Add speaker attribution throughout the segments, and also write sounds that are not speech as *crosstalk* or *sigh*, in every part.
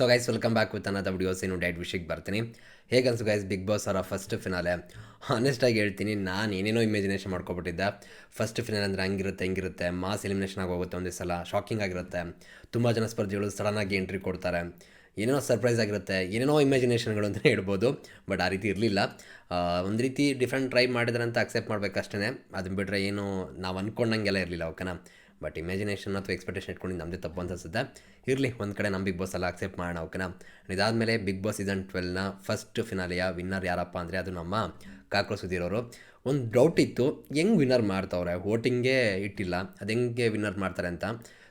Speaker 1: So guys welcome back with ಅನ್ನದ videos ಇನ್ನು diet ವಿಷಯಕ್ಕೆ ಬರ್ತೀನಿ. ಹೇಗೆ ಅನ್ಸು ಗೈಸ್ ಬಿಗ್ ಬಾಸ್ ಅವರ ಫಸ್ಟ್ ಫಿನಾಲೆ ಆನೆಸ್ಟಾಗಿ ಹೇಳ್ತೀನಿ, ನಾನು ಏನೇನೋ ಇಮ್ಯಾಜಿನೇಷನ್ ಮಾಡ್ಕೊಬಿಟ್ಟಿದ್ದೆ. ಫಸ್ಟ್ ಫಿನಾಲೆ ಅಂದರೆ ಹಂಗಿರುತ್ತೆ, ಹಿಂಗಿರುತ್ತೆ. ಮಾಸ್ ಎಲಿಮಿನೇಷನ್ ಆಗಿ ಹೋಗುತ್ತೆ ಒಂದೇ ಸಲ. ಶಾಕಿಂಗ್ ಆಗಿರುತ್ತೆ. ತುಂಬ ಜನ ಸ್ಪರ್ಧಿಗಳು ಸಡನ್ನಾಗಿ ಎಂಟ್ರಿ ಕೊಡ್ತಾರೆ. ಏನೇನೋ ಸರ್ಪ್ರೈಸ್ ಆಗಿರುತ್ತೆ. ಏನೇನೋ ಇಮ್ಯಾಜಿನೇಷನ್ಗಳು ಅಂತಲೇ ಹೇಳ್ಬೋದು. ಬಟ್ ಆ ರೀತಿ ಇರಲಿಲ್ಲ. ಒಂದು ರೀತಿ ಡಿಫ್ರೆಂಟ್ ಟ್ರೈ ಮಾಡಿದ್ರೆ ಅಂತ ಅಕ್ಸೆಪ್ಟ್ ಮಾಡಬೇಕಷ್ಟೇ ಅದನ್ನ ಬಿಟ್ಟರೆ ಏನು ನಾವು ಅಂದ್ಕೊಂಡಂಗೆಲ್ಲ ಇರಲಿಲ್ಲ ಓಕೆನಾ ಬಟ್ ಇಮ್ಯಾಜಿನೇಷನ್ ಅಥವಾ ಎಕ್ಸ್ಪೆಕ್ಟೇಷನ್ ಇಟ್ಕೊಂಡು ನಮ್ಮದೇ ತಪ್ಪು ಅಂತ ಅನ್ಸುತ್ತೆ. ಇರಲಿ, ಒಂದು ಕಡೆ ನಮ್ಮ ಬಿಗ್ ಬಾಸ್ ಎಲ್ಲ ಅಕ್ಸೆಪ್ಟ್ ಮಾಡೋಣ ಓಕೆನಾ ಇದಾದಮೇಲೆ ಬಿಗ್ ಬಾಸ್ ಸೀಸನ್ ಟ್ವೆಲ್ನ ಫಸ್ಟ್ ಫಿನಾಲೆಯ ವಿನ್ನರ್ ಯಾರಪ್ಪ ಅಂದರೆ ಅದು ನಮ್ಮ ಕಾಕ್ರ ಸುಧೀರವರು ಒಂದು ಡೌಟ್ ಇತ್ತು, ಹೆಂಗೆ ವಿನ್ನರ್ ಮಾಡ್ತಾವ್ರೆ? ವೋಟಿಂಗೇ ಇಟ್ಟಿಲ್ಲ, ಅದು ಹೆಂಗೆ ವಿನ್ನರ್ ಮಾಡ್ತಾರೆ ಅಂತ.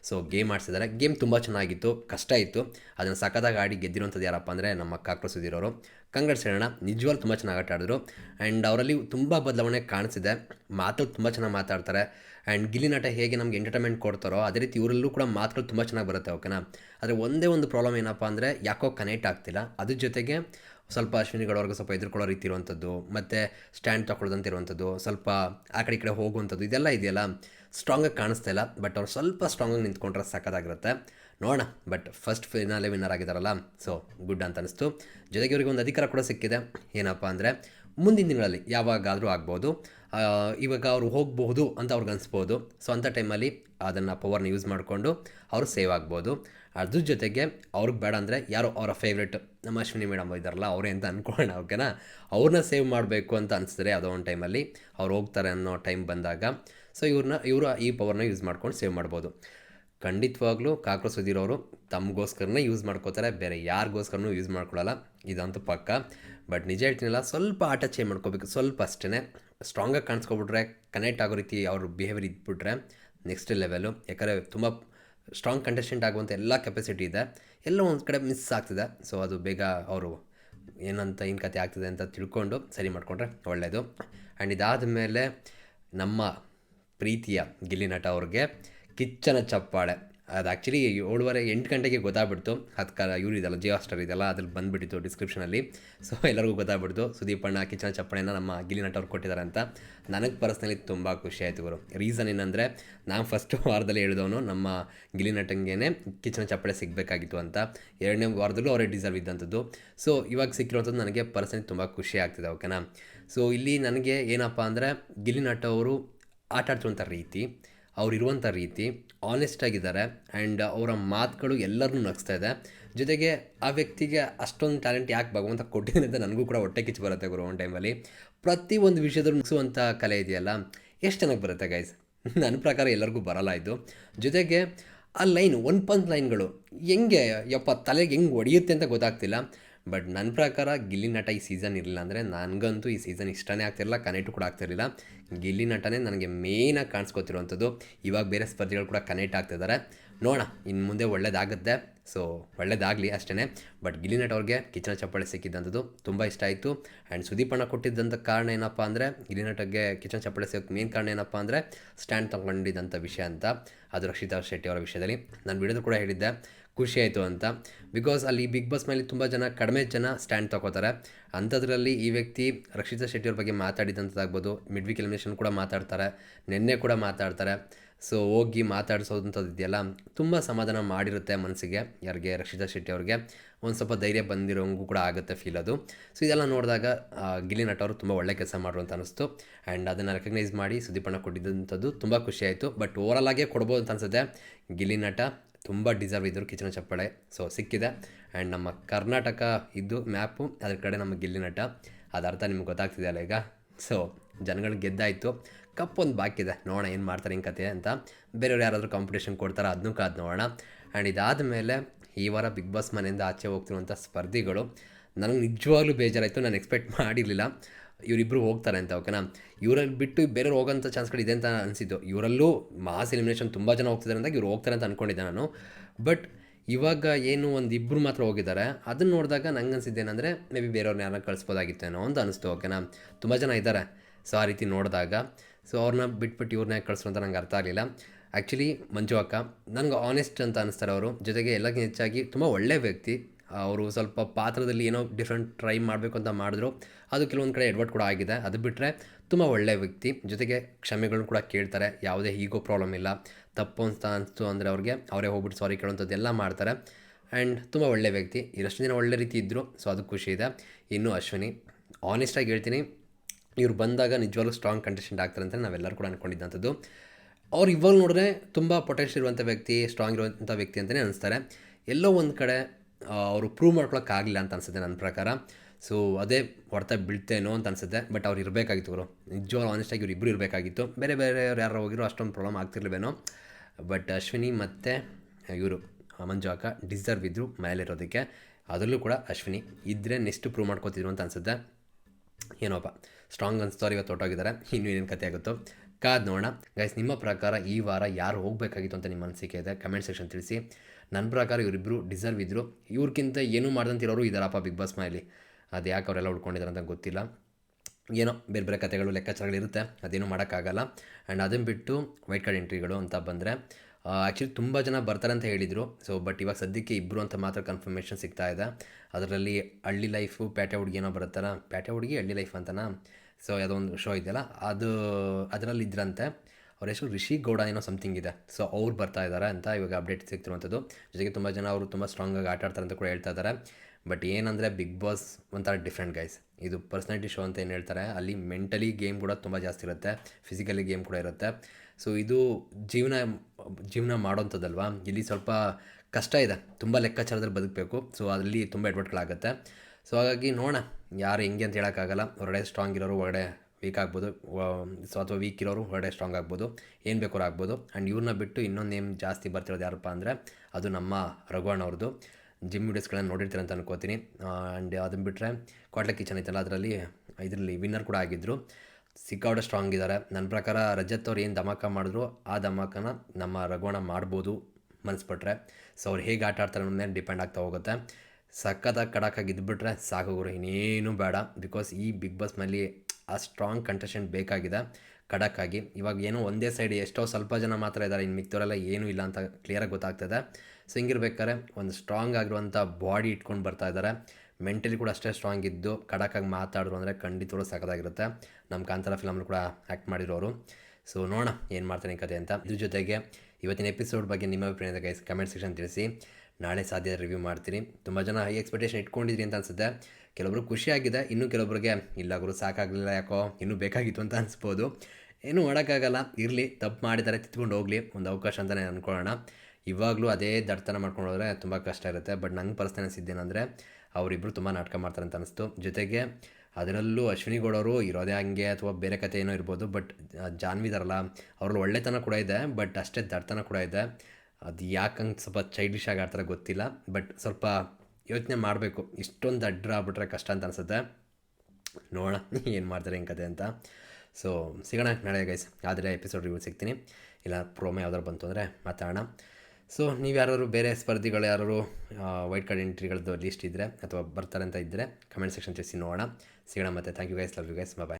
Speaker 1: ಸೊ ಗೇಮ್ ಆಡ್ಸಿದ್ದಾರೆ ಗೇಮ್ ತುಂಬ ಚೆನ್ನಾಗಿತ್ತು, ಕಷ್ಟ ಇತ್ತು. ಅದನ್ನು ಸಖತ್ತಾಗಿ ಆಡಿ ಗೆದ್ದಿರುವಂಥದ್ದು ಯಾರಪ್ಪ ಅಂದರೆ ನಮ್ಮ ಕಾಕ್ರ ಸುಧೀರವರು ಕಂಗ್ರಾಟ್ಸ್ ಹೇಳೋಣ, ನಿಜವಾಗ್ಲೂ ತುಂಬ ಚೆನ್ನಾಗಿ ಆಟ ಆಡಿದ್ರು ಆ್ಯಂಡ್ ಅವರಲ್ಲಿ ತುಂಬ ಬದಲಾವಣೆ ಕಾಣಿಸಿದೆ. ಮಾತು ತುಂಬ ಚೆನ್ನಾಗಿ ಮಾತಾಡ್ತಾರೆ. ಆ್ಯಂಡ್ ಗಿಲ್ಲಿ ನಟ ಹೇಗೆ ನಮ್ಗೆ ಎಂಟರ್ಟೈನ್ಮೆಂಟ್ ಕೊಡ್ತಾರೋ ಅದೇ ರೀತಿ ಇವರಲ್ಲೂ ಕೂಡ ಮಾತುಗಳು ತುಂಬ ಚೆನ್ನಾಗಿ ಬರುತ್ತೆ ಓಕೆನಾ ಆದರೆ ಒಂದೇ ಒಂದು ಪ್ರಾಬ್ಲಮ್ ಏನಪ್ಪ ಅಂದರೆ ಯಾಕೋ ಕನೆಕ್ಟ್ ಆಗ್ತಿಲ್ಲ. ಅದ್ರ ಜೊತೆಗೆ ಸ್ವಲ್ಪ ಅಶ್ವಿನಿಗಳವರೆಗೂ ಸ್ವಲ್ಪ ಎದುರ್ಕೊಳ್ಳೋ ರೀತಿ ಇರುವಂಥದ್ದು ಮತ್ತು ಸ್ಟ್ಯಾಂಡ್ ತಗೊಳ್ಳೋದಂತ ಇರುವಂಥದ್ದು ಸ್ವಲ್ಪ ಆ ಕಡೆ ಈ ಕಡೆ ಹೋಗುವಂಥದ್ದು ಇದೆಲ್ಲ ಇದೆಯಲ್ಲ? ಸ್ಟ್ರಾಂಗಾಗಿ ಕಾಣಿಸ್ತಾ ಇಲ್ಲ ಬಟ್ ಅವ್ರು ಸ್ವಲ್ಪ ಸ್ಟ್ರಾಂಗಾಗಿ ನಿಂತ್ಕೊಂಡ್ರೆ ಸಕ್ಕತ್ತಾಗಿರುತ್ತೆ ನೋಡೋಣ ಬಟ್ ಫಸ್ಟ್ ಫಿನಾಲೆ ವಿನ್ನರ್ ಆಗಿದ್ದಾರಲ್ಲ ಸೊ ಗುಡ್ ಅಂತ ಅನಿಸ್ತು. ಜೊತೆಗೆ ಇವರಿಗೆ ಒಂದು ಅಧಿಕಾರ ಕೂಡ ಸಿಕ್ಕಿದೆ. ಏನಪ್ಪ ಅಂದರೆ ಮುಂದಿನ ದಿನಗಳಲ್ಲಿ ಯಾವಾಗಾದರೂ ಆಗ್ಬೋದು. ಇವಾಗ ಅವರು ಹೋಗಬಹುದು ಅಂತ ಅವ್ರಿಗೆ ಅನಿಸ್ಬೋದು. ಸೊ ಅಂಥ ಟೈಮಲ್ಲಿ ಅದನ್ನು ಪವರ್ನ ಯೂಸ್ ಮಾಡಿಕೊಂಡು ಅವರು ಸೇವ್ ಆಗ್ಬೋದು. ಅದ್ರ ಜೊತೆಗೆ ಅವ್ರಿಗೆ ಬೇಡ ಅಂದರೆ ಯಾರೋ ಅವರ ಫೇವ್ರೆಟ್ ನಮ್ಮ ಅಶ್ವಿನಿ ಮೇಡಮ್ ಇದ್ದಾರಲ್ಲ, ಅವರೇ ಅಂತ ಅಂದ್ಕೊಳ್ಳೋಣ ಓಕೆನಾ ಅವ್ರನ್ನ ಸೇವ್ ಮಾಡಬೇಕು ಅಂತ ಅನಿಸಿದ್ರೆ ಯಾವುದೋ ಒಂದು ಟೈಮಲ್ಲಿ ಅವ್ರು ಹೋಗ್ತಾರೆ ಅನ್ನೋ ಟೈಮ್ ಬಂದಾಗ ಸೊ ಇವ್ರನ್ನ ಇವರು ಈ ಪವರ್ನ ಯೂಸ್ ಮಾಡ್ಕೊಂಡು ಸೇವ್ ಮಾಡ್ಬೋದು. ಖಂಡಿತವಾಗ್ಲೂ ಕಾಕ್ರೋಸ್ ಸುಧೀರ್ ಅವರು ತಮಗೋಸ್ಕರನೇ ಯೂಸ್ ಮಾಡ್ಕೋತಾರೆ, ಬೇರೆ ಯಾರಿಗೋಸ್ಕರನೂ ಯೂಸ್ ಮಾಡ್ಕೊಳ್ಳಲ್ಲ ಇದಂತೂ ಪಕ್ಕ. ಬಟ್ ನಿಜ ಹೇಳ್ತೀನಲ್ಲ, ಸ್ವಲ್ಪ ಆಟ ಚೇಂಜ್ ಮಾಡ್ಕೋಬೇಕು, ಸ್ವಲ್ಪ ಅಷ್ಟೇ ಸ್ಟ್ರಾಂಗಾಗಿ ಕಾಣಿಸ್ಕೊಬಿಟ್ರೆ ಕನೆಕ್ಟ್ ಆಗೋ ರೀತಿ ಅವ್ರ ಬಿಹೇವಿಯರ್ ಇದ್ಬಿಟ್ರೆ ನೆಕ್ಸ್ಟ್ ಲೆವೆಲು ಯಾಕಂದರೆ ತುಂಬ ಸ್ಟ್ರಾಂಗ್ ಕಂಟೆಸ್ಟೆಂಟ್ ಆಗುವಂಥ ಎಲ್ಲ ಕೆಪಾಸಿಟಿ ಇದೆ. ಎಲ್ಲ ಒಂದು ಕಡೆ ಮಿಸ್ ಆಗ್ತಿದೆ. ಸೊ ಅದು ಬೇಗ ಅವರು ಏನಂತ, ಏನು ಕತೆ ಆಗ್ತಿದೆ ಅಂತ ತಿಳ್ಕೊಂಡು ಸರಿ ಮಾಡಿಕೊಂಡ್ರೆ ಒಳ್ಳೆಯದು ಆ್ಯಂಡ್ ಇದಾದ ಮೇಲೆ ನಮ್ಮ ಪ್ರೀತಿಯ ಗಿಲ್ಲಿ ನಟ ಅವ್ರಿಗೆ ಕಿಚ್ಚನ ಚಪ್ಪಾಳೆ. ಅದು ಆ್ಯಕ್ಚುಲಿ ಏಳುವರೆ ಎಂಟು ಗಂಟೆಗೆ ಗೊತ್ತಾಗ್ಬಿಡ್ತು. ಹತ್ತು ಕಾಲ ಇವ್ರು ಇದೆಲ್ಲ, ಜಿಯೋ ಹಾಸ್ಟರ್ ಇದೆಲ್ಲ, ಅದ್ರಲ್ಲಿ ಬಂದುಬಿಟ್ಟಿತ್ತು ಡಿಸ್ಕ್ರಿಪ್ಷನಲ್ಲಿ ಸೊ ಎಲ್ಲರಿಗೂ ಗೊತ್ತಾಗ್ಬಿಡ್ತು. ಸುದೀಪಣ್ಣ ಕಿಚನ ಚಪ್ಪಣೆಯನ್ನು ನಮ್ಮ ಗಿಲಿ ನಟ ಅವ್ರು ಕೊಟ್ಟಿದ್ದಾರೆ ಅಂತ. ನನಗೆ ಪರ್ಸ್ನಲಿ ತುಂಬ ಖುಷಿ ಆಯಿತು ಗುರು. ರೀಸನ್ ಏನಂದರೆ, ನಾನು ಫಸ್ಟ್ ವಾರದಲ್ಲಿ ಹೇಳಿದವನು, ನಮ್ಮ ಗಿಲಿ ನಟಂಗೇನೆ ಕಿಚನ ಚಪ್ಪಳೆ ಸಿಗಬೇಕಾಗಿತ್ತು ಅಂತ. ಎರಡನೇ ವಾರದಲ್ಲೂ ಅವರೇ ಡಿಸರ್ವ್ ಇದ್ದಂಥದ್ದು. ಸೊ ಇವಾಗ ಸಿಕ್ಕಿರೋಂಥದ್ದು ನನಗೆ ಪರ್ಸ್ನಲಿ ತುಂಬ ಖುಷಿ ಆಗ್ತಿದೆ ಓಕೆನಾ ಸೊ ಇಲ್ಲಿ ನನಗೆ ಏನಪ್ಪ ಅಂದರೆ ಗಿಲಿ ನಟ ಅವರು ಆಟ ಆಡ್ತಿರುವಂಥ ರೀತಿ ಅವ್ರು ಇರುವಂಥ ರೀತಿ ಆನೆಸ್ಟ್ ಆಗಿದ್ದಾರೆ ಆ್ಯಂಡ್ ಅವರ ಮಾತುಗಳು ಎಲ್ಲರನ್ನೂ ನಗಿಸ್ತಾ ಇದೆ. ಜೊತೆಗೆ ಆ ವ್ಯಕ್ತಿಗೆ ಅಷ್ಟೊಂದು ಟ್ಯಾಲೆಂಟ್ ಯಾಕೆ ಭಗವಂತ ಕೊಟ್ಟಿದ್ದಾನೆ ಅಂತ ನನಗೂ ಕೂಡ ಹೊಟ್ಟೆ ಕಿಚ್ಚು ಬರುತ್ತೆ ಗುರು ಒಂದು ಟೈಮಲ್ಲಿ ಪ್ರತಿ ಒಂದು ವಿಷಯದಲ್ಲಿ ಮುಗಿಸುವಂಥ ಕಲೆ ಇದೆಯಲ್ಲ, ಎಷ್ಟು ಚೆನ್ನಾಗಿ ಬರುತ್ತೆ ಗೈಸ್ *laughs* ನನ್ನ ಪ್ರಕಾರ ಎಲ್ಲರಿಗೂ ಬರಲ್ಲ ಇದು. ಜೊತೆಗೆ ಆ ಲೈನ್ ಒನ್ ಪಂಚ್ ಲೈನ್ಗಳು ಹೆಂಗೆ ಯಪ್ಪ ತಲೆಗೆ ಹೆಂಗೆ ಹೊಡೆಯುತ್ತೆ ಅಂತ ಗೊತ್ತಾಗ್ತಿಲ್ಲ. ಬಟ್ ನನ್ನ ಪ್ರಕಾರ ಗಿಲ್ಲಿ ನಟ ಈ ಸೀಸನ್ ಇರಲಿಲ್ಲ ಅಂದರೆ ನನಗಂತೂ ಈ ಸೀಸನ್ ಇಷ್ಟನೇ ಆಗ್ತಿರಲಿಲ್ಲ, ಕನೆಕ್ಟ್ ಕೂಡ ಆಗ್ತಿರಲಿಲ್ಲ. ಗಿಲ್ಲಿ ನಟನೇ ನನಗೆ ಮೇಯ್ನಾಗಿ ಕಾಣಿಸ್ಕೊತಿರುವಂಥದ್ದು ಇವಾಗ ಬೇರೆ ಸ್ಪರ್ಧಿಗಳು ಕೂಡ ಕನೆಕ್ಟ್ ಆಗ್ತಿದ್ದಾರೆ. ನೋಡೋಣ ಇನ್ನು ಮುಂದೆ ಒಳ್ಳೇದಾಗುತ್ತೆ. ಸೊ ಒಳ್ಳೇದಾಗಲಿ ಅಷ್ಟೇ ಬಟ್ ಗಿಲ್ಲಿ ನಟ ಅವ್ರಿಗೆ ಕಿಚನ ಚಪ್ಪಾಳೆ ಸಿಕ್ಕಿದ್ದಂಥದ್ದು ತುಂಬ ಇಷ್ಟ ಆಯಿತು. ಆ್ಯಂಡ್ ಸುದೀಪಣ್ಣ ಕೊಟ್ಟಿದ್ದಂಥ ಕಾರಣ ಏನಪ್ಪ ಅಂದರೆ, ಗಿಲ್ಲಿ ನಟಗೆ ಕಿಚನ್ ಚಪ್ಪಾಳೆ ಸಿಗೋಕ್ಕೆ ಮೇನ್ ಕಾರಣ ಏನಪ್ಪ ಅಂದರೆ ಸ್ಟ್ಯಾಂಡ್ ತೊಗೊಂಡಿದ್ದಂಥ ವಿಷಯ ಅಂತ. ಅದು ರಕ್ಷಿತಾ ಶೆಟ್ಟಿ ಅವರ ವಿಷಯದಲ್ಲಿ. ನಾನು ವಿಡಿಯೋದು ಕೂಡ ಹೇಳಿದ್ದೆ. ಖುಷಿ ಆಯಿತು ಅಂತ. ಬಿಕಾಸ್ ಅಲ್ಲಿ ಬಿಗ್ ಬಾಸ್ ಮೇಲೆ ತುಂಬ ಜನ ಕಡಿಮೆ ಜನ ಸ್ಟ್ಯಾಂಡ್ ತಗೋತಾರೆ. ಅಂಥದ್ರಲ್ಲಿ ಈ ವ್ಯಕ್ತಿ ರಕ್ಷಿತಾ ಶೆಟ್ಟಿಯವ್ರ ಬಗ್ಗೆ ಮಾತಾಡಿದಂಥದ್ದಾಗ್ಬೋದು ಮಿಡ್ ವೀಕ್ ಎಲಿಮಿನೇಷನ್ ಕೂಡ ಮಾತಾಡ್ತಾರೆ. ನಿನ್ನೆ ಕೂಡ ಮಾತಾಡ್ತಾರೆ. ಸೊ ಹೋಗಿ ಮಾತಾಡಿಸೋದಂಥದ್ದು ಇದೆಯಲ್ಲ ತುಂಬ ಸಮಾಧಾನ ಮಾಡಿರುತ್ತೆ ಮನಸ್ಸಿಗೆ ಯಾರಿಗೆ? ರಕ್ಷಿತಾ ಶೆಟ್ಟಿ ಅವ್ರಿಗೆ. ಒಂದು ಸ್ವಲ್ಪ ಧೈರ್ಯ ಬಂದಿರೋಂಗೂ ಕೂಡ ಆಗುತ್ತೆ ಫೀಲ್ ಅದು. ಸೊ ಇದೆಲ್ಲ ನೋಡಿದಾಗ ಗಿಲಿ ನಟ ಅವರು ತುಂಬ ಒಳ್ಳೆ ಕೆಲಸ ಮಾಡ್ರು ಅಂತ ಅನಿಸ್ತು. ಆ್ಯಂಡ್ ಅದನ್ನು ರೆಕಗ್ನೈಸ್ ಮಾಡಿ ಸುದೀಪಣ್ಣ ಕೊಟ್ಟಿದ್ದಂಥದ್ದು ತುಂಬ ಖುಷಿಯಾಯಿತು. ಬಟ್ ಓವರಾಲ್ ಆಗೇ ಕೊಡ್ಬೋದು ಅಂತ ಅನಿಸುತ್ತೆ. ಗಿಲ್ಲಿ ನಟ ತುಂಬ ಡಿಸರ್ವ್ ಇದ್ದರು ಕಿಚನ ಚಪ್ಪಾಳೆ. ಸೊ ಸಿಕ್ಕಿದೆ. ಆ್ಯಂಡ್ ನಮ್ಮ ಕರ್ನಾಟಕ ಇದ್ದು ಮ್ಯಾಪು, ಅದ್ರ ಕಡೆ ನಮ್ಮ ಗಿಲ್ಲಿನಟ ಅದು ಅರ್ಥ ನಿಮ್ಗೆ ಗೊತ್ತಾಗ್ತಿದೆ ಅಲ್ಲ ಈಗ? ಸೊ ಜನಗಳು ಗೆದ್ದಾಯಿತು. ಕಪ್ ಒಂದು ಬಾಕಿ ಇದೆ. ನೋಡೋಣ ಏನು ಮಾಡ್ತಾರೆ ಹಿಂಗೆ ಕತೆ ಅಂತ. ಬೇರೆಯವ್ರು ಯಾರಾದರೂ ಕಾಂಪಿಟೇಷನ್ ಕೊಡ್ತಾರೆ ಅದನ್ನೂ ಕಾದು ನೋಡೋಣ. ಆ್ಯಂಡ್ ಇದಾದ ಮೇಲೆ ಈ ವಾರ ಬಿಗ್ ಬಾಸ್ ಮನೆಯಿಂದ ಆಚೆ ಹೋಗ್ತಿರುವಂಥ ಸ್ಪರ್ಧಿಗಳು. ನನಗೆ ನಿಜವಾಗ್ಲೂ ಬೇಜಾರಾಯಿತು. ನಾನು ಎಕ್ಸ್ಪೆಕ್ಟ್ ಮಾಡಿರಲಿಲ್ಲ. ಇವರಿಬ್ಬರು ಹೋಗ್ತಾರೆ ಅಂತ ಓಕೆನಾ ಇವರಲ್ಲಿ ಬಿಟ್ಟು ಬೇರೆಯವ್ರು ಹೋಗೋಂಥ ಚಾನ್ಸ್ಗಳು ಇದೆ ಅಂತ ಅನಿಸಿದ್ದು. ಇವರಲ್ಲೂ ಮಾಸ್ ಎಲಿಮಿನೇಷನ್ ತುಂಬ ಜನ ಹೋಗ್ತಿದ್ದಾರೆ ಅಂತ ಇವ್ರು ಹೋಗ್ತಾರೆ ಅಂತ ಅಂದ್ಕೊಂಡಿದ್ದೆ ನಾನು. ಬಟ್ ಇವಾಗ ಏನು ಒಂದು ಇಬ್ಬರು ಮಾತ್ರ ಹೋಗಿದ್ದಾರೆ. ಅದನ್ನು ನೋಡಿದಾಗ ನಂಗೆ ಅನಿಸಿದ್ದೇನೆಂದರೆ ಮೇ ಬಿ ಬೇರೆಯವ್ರನ್ನ ಯಾರನ್ನ ಕಳಿಸ್ಬೋದಾಗಿತ್ತೇನೋ ಅಂತ ಅನಿಸ್ತು ಓಕೆನಾ ತುಂಬ ಜನ ಇದ್ದಾರೆ. ಸೊ ಆ ರೀತಿ ನೋಡಿದಾಗ ಸೊ ಅವ್ರನ್ನ ಬಿಟ್ಬಿಟ್ಟು ಇವ್ರನ್ನ ಕಳ್ಸೋ ಅಂತ ನಂಗೆ ಅರ್ಥ ಆಗಲಿಲ್ಲ. ಆ್ಯಕ್ಚುಲಿ ಮಂಜು ಅಕ್ಕ, ನನಗೆ ಆನೆಸ್ಟ್ ಅಂತ ಅನಿಸ್ತಾರೆ ಅವರು. ಜೊತೆಗೆ ಎಲ್ಲಕ್ಕಿಂತ ಹೆಚ್ಚಾಗಿ ತುಂಬ ಒಳ್ಳೆಯ ವ್ಯಕ್ತಿ. ಅವರು ಸ್ವಲ್ಪ ಪಾತ್ರದಲ್ಲಿ ಏನೋ ಡಿಫ್ರೆಂಟ್ ಟ್ರೈ ಮಾಡಬೇಕು ಅಂತ ಮಾಡಿದ್ರು. ಅದು ಕೆಲವೊಂದು ಕಡೆ ಎಡ್ವರ್ಟ್ ಕೂಡ ಆಗಿದೆ. ಅದು ಬಿಟ್ಟರೆ ತುಂಬ ಒಳ್ಳೆಯ ವ್ಯಕ್ತಿ. ಜೊತೆಗೆ ಕ್ಷಮೆಗಳನ್ನ ಕೂಡ ಕೇಳ್ತಾರೆ. ಯಾವುದೇ ಈಗೋ ಪ್ರಾಬ್ಲಮ್ ಇಲ್ಲ. ತಪ್ಪು ಅಂತ ಅನಿಸ್ತು ಅಂದರೆ ಅವ್ರಿಗೆ ಅವರೇ ಹೋಗ್ಬಿಟ್ಟು ಸಾರಿ ಕೇಳುವಂಥದ್ದು ಎಲ್ಲ ಮಾಡ್ತಾರೆ. ಆ್ಯಂಡ್ ತುಂಬ ಒಳ್ಳೆಯ ವ್ಯಕ್ತಿ. ಇರಷ್ಟು ದಿನ ಒಳ್ಳೆ ರೀತಿ ಇದ್ದರು ಸೊ ಅದು ಖುಷಿ ಇದೆ. ಇನ್ನು ಅಶ್ವಿನಿ ಆನೆಸ್ಟಾಗಿ ಹೇಳ್ತೀನಿ. ಇವ್ರು ಬಂದಾಗ ನಿಜವಾಗ್ಲೂ ಸ್ಟ್ರಾಂಗ್ ಕಂಟೆಸ್ಟೆಂಟ್ ಆಗ್ತಾರೆ ಅಂತ ನಾವೆಲ್ಲರೂ ಕೂಡ ಅಂದ್ಕೊಂಡಿದ್ದಂಥದ್ದು ಅವ್ರು ಇವಾಗ ನೋಡಿದ್ರೆ ತುಂಬ ಪೊಟೆನ್ಷಿಯಲ್ ಇರುವಂಥ ವ್ಯಕ್ತಿ ಸ್ಟ್ರಾಂಗ್ ಇರುವಂಥ ವ್ಯಕ್ತಿ ಅಂತಲೇ ಅನಿಸ್ತಾರೆ. ಎಲ್ಲೋ ಒಂದು ಕಡೆ ಅವರು ಪ್ರೂವ್ ಮಾಡ್ಕೊಳಕ್ಕಾಗಲಿಲ್ಲ ಅಂತ ಅನಿಸುತ್ತೆ ನನ್ನ ಪ್ರಕಾರ. ಸೊ ಅದೇ ಹೊಡೆತ ಬೀಳ್ತೇನೋ ಅಂತ ಅನಿಸುತ್ತೆ ಬಟ್ ಅವ್ರು ಇರಬೇಕಾಗಿತ್ತು ಅವರು ನಿಜವಾಗ್ಲೂ ಆನೆಸ್ಟಾಗಿ ಇವ್ರು ಇಬ್ಬರು ಇರಬೇಕಾಗಿತ್ತು. ಬೇರೆ ಬೇರೆಯವ್ರು ಯಾರು ಹೋಗಿರೋ ಅಷ್ಟೊಂದು ಪ್ರಾಬ್ಲಮ್ ಆಗ್ತಿರ್ಲೇನೋ ಬಟ್ ಅಶ್ವಿನಿ ಮತ್ತು ಇವರು ಮಂಜು ಅಕ್ಕ ಡಿಸರ್ವ್ ಇದ್ದರು ಮೇಲಿರೋದಕ್ಕೆ. ಅದರಲ್ಲೂ ಕೂಡ ಅಶ್ವಿನಿ ಇದ್ದರೆ ನೆಕ್ಸ್ಟ್ ಪ್ರೂವ್ ಮಾಡ್ಕೋತಿದ್ರು ಅಂತ ಅನಿಸುತ್ತೆ. ಏನೋಪ್ಪ ಸ್ಟ್ರಾಂಗ್ ಅನ್ಸ್ತವ್ರು ಇವತ್ತು ಹೊಟ್ಟೋಗಿದ್ದಾರೆ ಇನ್ನೂ ಏನೇನು ಕತೆ ಆಗುತ್ತೋ. ಕಾದ್ ನೋಡೋಣ. ಗೈಸ್ ನಿಮ್ಮ ಪ್ರಕಾರ ಈ ವಾರ ಯಾರು ಹೋಗಬೇಕಾಗಿತ್ತು ಅಂತ ನಿಮ್ಮ ಅನಿಸಿಕೆ ಇದೆ? ಕಮೆಂಟ್ ಸೆಕ್ಷನ್ ತಿಳಿಸಿ. ನನ್ನ ಪ್ರಕಾರ ಇವರಿಬ್ಬರು ಡಿಸರ್ವ್ ಇದ್ದರು ಇವ್ರಿಗಿಂತ ಏನೂ ಮಾಡ್ದಂತಿರೋರು ಇದ್ದಾರಪ್ಪ ಬಿಗ್ ಬಾಸ್ ಮನೆಯಲ್ಲಿ ಅದು ಯಾಕೆ ಅವರೆಲ್ಲ ಉಳ್ಕೊಂಡಿದ್ದಾರೆ ಅಂತ ಗೊತ್ತಿಲ್ಲ. ಏನೋ ಬೇರೆ ಬೇರೆ ಕಥೆಗಳು ಲೆಕ್ಕಾಚಾರಗಳಿರುತ್ತೆ ಅದೇನು ಮಾಡೋಕ್ಕಾಗಲ್ಲ. ಆ್ಯಂಡ್ ಅದನ್ನು ಬಿಟ್ಟು ವೈಟ್ ಕಾರ್ಡ್ ಎಂಟ್ರಿಗಳು ಅಂತ ಬಂದರೆ ಆ್ಯಕ್ಚುಲಿ ತುಂಬ ಜನ ಬರ್ತಾರೆ ಅಂತ ಹೇಳಿದರು. ಸೊ ಬಟ್ ಇವಾಗ ಸದ್ಯಕ್ಕೆ ಇಬ್ಬರು ಅಂತ ಮಾತ್ರ ಕನ್ಫರ್ಮೇಷನ್ ಸಿಗ್ತಾ ಇದೆ. ಅದರಲ್ಲಿ ಹಳ್ಳಿ ಲೈಫು ಪ್ಯಾಟೆ ಹುಡುಗಿ ಏನೋ ಬರುತ್ತಲ್ಲ ಪೇಟೆ ಹುಡುಗಿ ಹಳ್ಳಿ ಲೈಫ್ ಅಂತನಾ? ಸೊ ಯಾವುದೋ ಒಂದು ಶೋ ಇದೆಯಲ್ಲ. ಅದು ಅದರಲ್ಲಿ ಇದ್ರಂತೆ ಅವ್ರ ಹೆಸರು ರಿಷಿ ಗೌಡ ಏನೋ ಸಮಥಿಂಗ್ ಇದೆ. ಸೊ ಅವ್ರು ಬರ್ತಾ ಇದ್ದಾರೆ ಅಂತ ಇವಾಗ ಅಪ್ಡೇಟ್ ಸಿಗ್ತಿರುವಂಥದ್ದು. ಜೊತೆಗೆ ತುಂಬ ಜನ ಅವರು ತುಂಬ ಸ್ಟ್ರಾಂಗಾಗಿ ಆಟ ಆಡ್ತಾರೆ ಅಂತ ಕೂಡ ಹೇಳ್ತಾ ಇದ್ದಾರೆ ಬಟ್ ಏನಂದರೆ ಬಿಗ್ ಬಾಸ್ ಒಂಥರ ಡಿಫ್ರೆಂಟ್ ಗೈಸ್ ಇದು ಪರ್ಸ್ನಾಲಿಟಿ ಶೋ ಅಂತ ಏನು ಹೇಳ್ತಾರೆ, ಅಲ್ಲಿ ಮೆಂಟಲಿ ಗೇಮ್ ಕೂಡ ತುಂಬ ಜಾಸ್ತಿ ಇರುತ್ತೆ. ಫಿಸಿಕಲಿ ಗೇಮ್ ಕೂಡ ಇರುತ್ತೆ. ಸೊ ಇದು ಜೀವನ ಜೀವನ ಮಾಡೋಂಥದ್ದಲ್ವಾ? ಇಲ್ಲಿ ಸ್ವಲ್ಪ ಕಷ್ಟ ಇದೆ. ತುಂಬ ಲೆಕ್ಕಾಚಾರದಲ್ಲಿ ಬದುಕಬೇಕು. ಸೊ ಅಲ್ಲಿ ತುಂಬ ಎಡ್ವರ್ಟ್ಗಳಾಗುತ್ತೆ ಸೊ ಹಾಗಾಗಿ ನೋಡೋಣ ಯಾರು ಹೆಂಗೆ ಅಂತ ಹೇಳೋಕ್ಕಾಗಲ್ಲ. ಹೊರಗಡೆ ಸ್ಟ್ರಾಂಗ್ ಇರೋರು ಹೊರಗಡೆ ವೀಕ್ ಆಗ್ಬೋದು ಸೊ ಅಥವಾ ವೀಕ್ ಇರೋರು ಹೊರಡೆ ಸ್ಟ್ರಾಂಗ್ ಆಗ್ಬೋದು. ಏನು ಬೇಕಾದ್ರೂ ಆಗ್ಬೋದು. ಆ್ಯಂಡ್ ಇವ್ರನ್ನ ಬಿಟ್ಟು ಇನ್ನೊಂದು ನೇಮ್ ಜಾಸ್ತಿ ಬರ್ತಿರೋದು ಯಾರಪ್ಪ ಅಂದರೆ, ಅದು ನಮ್ಮ ರಘುವಣ್ಣ ಅವ್ರದ್ದು ಜಿಮ್ ವೀಡಿಯೋಸ್ಗಳನ್ನ ನೋಡಿರ್ತೀರ ಅಂತ ಅನ್ಕೋತೀನಿ. ಆ್ಯಂಡ್ ಅದನ್ನು ಬಿಟ್ಟರೆ ಕ್ವಾಟ್ಲ ಕಿಚನ್ ಐತಲ್ಲ, ಅದರಲ್ಲಿ, ಇದರಲ್ಲಿ ವಿನ್ನರ್ ಕೂಡ ಆಗಿದ್ದರು ಸಿಕ್ಕಾಪಟ್ಟೆ ಸ್ಟ್ರಾಂಗ್ ಇದ್ದಾರೆ ನನ್ನ ಪ್ರಕಾರ ರಜತ್ ಅವ್ರು ಏನು ಧಮಾಕ ಮಾಡಿದ್ರು, ಆ ಧಮಾಕನ ನಮ್ಮ ರಘುವಣ್ಣ ಮಾಡ್ಬೋದು ಮನಸ್ಪಟ್ರೆ ಸೊ ಅವ್ರು ಹೇಗೆ ಆಟ ಆಡ್ತಾರೆ ಅನ್ನೋದೇ ಡಿಪೆಂಡ್ ಆಗ್ತಾ ಹೋಗುತ್ತೆ. ಸಖತ್ತಾಗಿ ಕಡಕಾಗಿ ಇದ್ಬಿಟ್ರೆ ಸಾಕು ಗುರು, ಇನ್ನೇನು ಬೇಡ. ಬಿಕಾಸ್ ಈ ಬಿಗ್ ಬಾಸ್ನಲ್ಲಿ ಆ ಸ್ಟ್ರಾಂಗ್ ಕಂಟೆಸ್ಟೆಂಟ್ ಬೇಕಾಗಿದೆ. ಖಡಕ್ಕಾಗಿ. ಇವಾಗ ಏನೋ ಒಂದೇ ಸೈಡ್ ಎಷ್ಟೋ ಸ್ವಲ್ಪ ಜನ ಮಾತ್ರ ಇದ್ದಾರೆ. ಇನ್ನು ಮಿಕ್ತವರೆಲ್ಲ ಏನೂ ಇಲ್ಲ ಅಂತ ಕ್ಲಿಯರಾಗಿ ಗೊತ್ತಾಗ್ತದೆ. ಸೊ ಹಿಂಗಿರ್ಬೇಕಾದ್ರೆ ಒಂದು ಸ್ಟ್ರಾಂಗ್ ಆಗಿರುವಂಥ ಬಾಡಿ ಇಟ್ಕೊಂಡು ಬರ್ತಾ ಇದ್ದಾರೆ. ಮೆಂಟಲಿ ಕೂಡ ಅಷ್ಟೇ ಸ್ಟ್ರಾಂಗ್ ಇದ್ದು ಖಡಕ್ಕಾಗಿ ಮಾತಾಡಿದ್ರು ಅಂದರೆ ಖಂಡಿತವೂ ಸಖತ್ತಾಗಿರುತ್ತೆ. ನಮ್ಮ ಕಾಂತಾರ ಫಿಲಮ್ಲು ಕೂಡ ಆ್ಯಕ್ಟ್ ಮಾಡಿರೋರು. ಸೊ ನೋಡೋಣ ಏನು ಮಾಡ್ತಾನೆ ಕತೆ ಅಂತ. ಇದ್ರ ಜೊತೆಗೆ ಇವತ್ತಿನ ಎಪಿಸೋಡ್ ಬಗ್ಗೆ ನಿಮ್ಮ ಅಭಿಪ್ರಾಯದ ಗೈಸ್ ಕಮೆಂಟ್ ಸೆಕ್ಷನ್ ತಿಳಿಸಿ. ನಾಳೆ ಸಾಧ್ಯ ರಿವ್ಯೂ ಮಾಡ್ತೀನಿ. ತುಂಬ ಜನ ಹೈ ಎಕ್ಸ್ಪೆಕ್ಟೇಷನ್ ಇಟ್ಕೊಂಡಿದ್ರಿ ಅಂತ ಅನ್ಸುತ್ತೆ. ಕೆಲವೊಬ್ರು ಖುಷಿಯಾಗಿದೆ, ಇನ್ನು ಕೆಲವೊಬ್ರಿಗೆ, ಇಲ್ಲ ಗುರು, ಸಾಕಾಗಲಿಲ್ಲ ಯಾಕೋ, ಇನ್ನೂ ಬೇಕಾಗಿತ್ತು ಅಂತ ಅನಿಸ್ಬೋದು. ಏನೂ ಮಾಡೋಕ್ಕಾಗಲ್ಲ, ಇರಲಿ, ತಪ್ಪು ಮಾಡಿದರೆ ತಿತ್ಕೊಂಡು ಹೋಗಲಿ, ಒಂದು ಅವಕಾಶ ಅಂತಲೇ ಅಂದ್ಕೊಳ್ಳೋಣ ಇವಾಗಲೂ ಅದೇ ದಡ್ತನ ಮಾಡ್ಕೊಂಡು ಹೋದರೆ ತುಂಬ ಕಷ್ಟ ಇರುತ್ತೆ, ಬಟ್ ನಂಗೆ ಪರಿಸ್ಥಿತಿ ಅನಿಸಿದ್ದೇನೆಂದರೆ ಅವರಿಬ್ಬರು ತುಂಬ ನಾಟಕ ಮಾಡ್ತಾರೆ ಅಂತ ಅನಿಸ್ತು. ಜೊತೆಗೆ, ಅದರಲ್ಲೂ ಅಶ್ವಿನಿ ಗೌಡವರು ಇರೋದೇ ಹಂಗೆ ಅಥವಾ ಬೇರೆ ಕತೆ ಏನೋ ಇರ್ಬೋದು, ಬಟ್ ಜಾನ್ವಿದಾರಲ್ಲ ಅವ್ರಲ್ಲಿ ಒಳ್ಳೆತನ ಕೂಡ ಇದೆ, ಬಟ್ ಅಷ್ಟೇ ದಡ್ತನ ಕೂಡ ಇದೆ. ಅದು ಯಾಕಂಗೆ ಸ್ವಲ್ಪ ಚೈಲ್ಡಿಶ್ ಆಗಿ ಆಡ್ತಾರೆ ಗೊತ್ತಿಲ್ಲ, ಬಟ್ ಸ್ವಲ್ಪ ಯೋಚನೆ ಮಾಡಬೇಕು. ಇಷ್ಟೊಂದು ಅಡ್ರ ಕಷ್ಟ ಅಂತ ಅನಿಸುತ್ತೆ. ನೋಡೋಣ *laughs* ಏನು ಮಾಡ್ತಾರೆ ಹೆಂಗೆ ಕತೆ ಅಂತ. ಸೊ ಸಿಗೋಣ ನಾಳೆ ಗೈಸ್ ಆದರೆ ಎಪಿಸೋಡ್ ರಿವ್ಯೂ ಸಿಗ್ತೀನಿ. ಇಲ್ಲ ಪ್ರೋಮೋ ಯಾವ್ದಾರು ಬಂತು ಅಂದರೆ ಮಾತಾಡೋಣ. ಸೊ ನೀವು ಯಾರು ಬೇರೆ ಸ್ಪರ್ಧಿಗಳು ಯಾರು ವೈಟ್ ಕಾರ್ಡ್ ಎಂಟ್ರಿಗಳದ್ದು ಲಿಸ್ಟ್ ಇದ್ದರೆ ಅಥವಾ ಬರ್ತಾರೆ ಅಂತ ಇದ್ದರೆ ಕಮೆಂಟ್ ಸೆಕ್ಷನ್ ತಿಳಿಸಿ ನೋಡೋಣ. ಸಿಗೋಣ ಮತ್ತೆ. Thank you guys love you guys bye